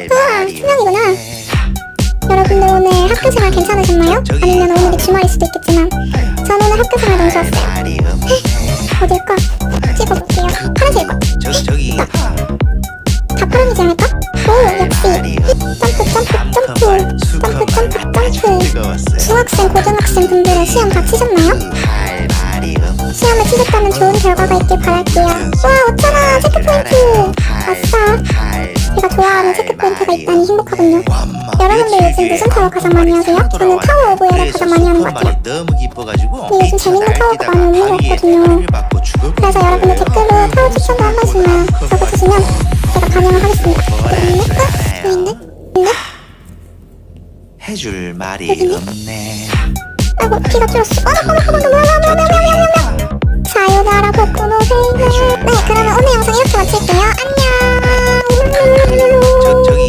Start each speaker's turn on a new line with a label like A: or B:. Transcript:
A: 우와, 수명이구나. 여러분들 오늘 학교 생활 괜찮으셨나요? 아니면 오늘이 주말일 수도 있겠지만 전 오늘 학교 생활 너무 좋았어요. 어딜까? 찍어볼게요. 파란색일까?
B: 저기 저기
A: 다 파란이지 않을까? 오, 역시. 점프, 점프, 점프. 점프, 점프, 점프. 중학생, 고등학생 분들은 시험 다 치셨나요? 시험을 치셨다면 좋은 결과가 있길 바랄게요. 와, 있다니 행복하군요. 여러분들 요즘 무슨 타워 가장 많이 하세요? 저는 타워 오브 에를 가장 많이 하는 것 같아요. 근데 요즘 재밌는 타워가 많이 없는 것 같거든요. 그래서 여러분들 댓글로 타워 추천도 한 번씩만 적어주시면 제가 반영을 하겠습니다. 있네? 어? 있네?
B: 해줄 말이? 없네
A: 아이고 피가 줄었어. 어머 뭐야 뭐야 뭐야 뭐야 뭐야 뭐야